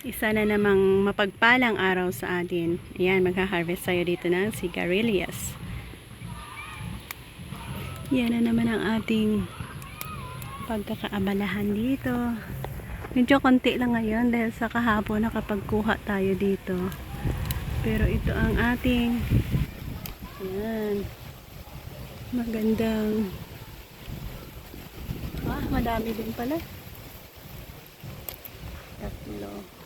Isa na namang mapagpalang araw sa atin. Ayan, magha-harvest tayo dito ng sigarilyas. Yan na naman ang ating pagkakaabalahan dito. Medyo konti lang ngayon dahil sa kahapon nakapagkuha tayo dito. Pero ito ang ating yan. Magandang Ah, madami din pala. Tatlo.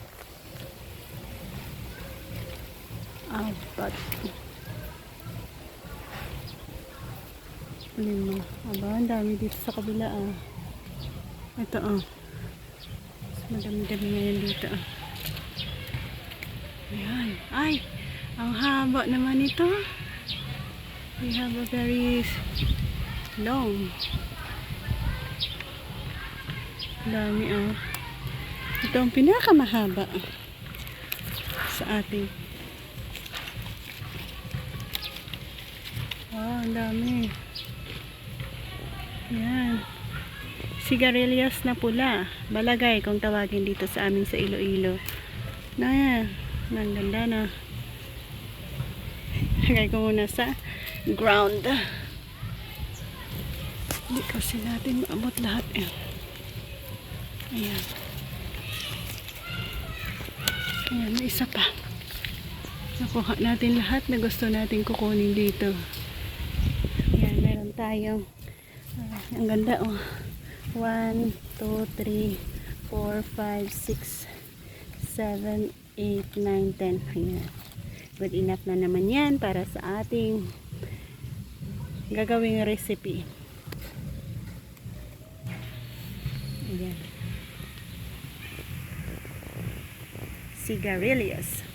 Apat. Lima. Aba, ang dami dito sa kabila ah. Ito ah. Mas Madami-dami ngayon dito ah. Ayan. Ay! Ang haba naman ito. We have a very long. Dami ah. Ito ang pinakamahaba sa ating. Wow, ang dami. Yan. Sigarilyas na pula. Balagay kung tawagin dito sa amin sa Iloilo. Na yan. Ang ganda na. Lagay ko muna sa ground. Hindi kasi natin maabot lahat eh. Ayan. Ayan, isa pa. Nakuha natin lahat na gusto natin kukunin dito. Tayong ah, ang ganda oh. 1, 2, 3, 4, 5, 6, 7, 8, 9, 10. Ayan. Good enough na naman yan para sa ating gagawing recipe. Ayan. Sigarilyas.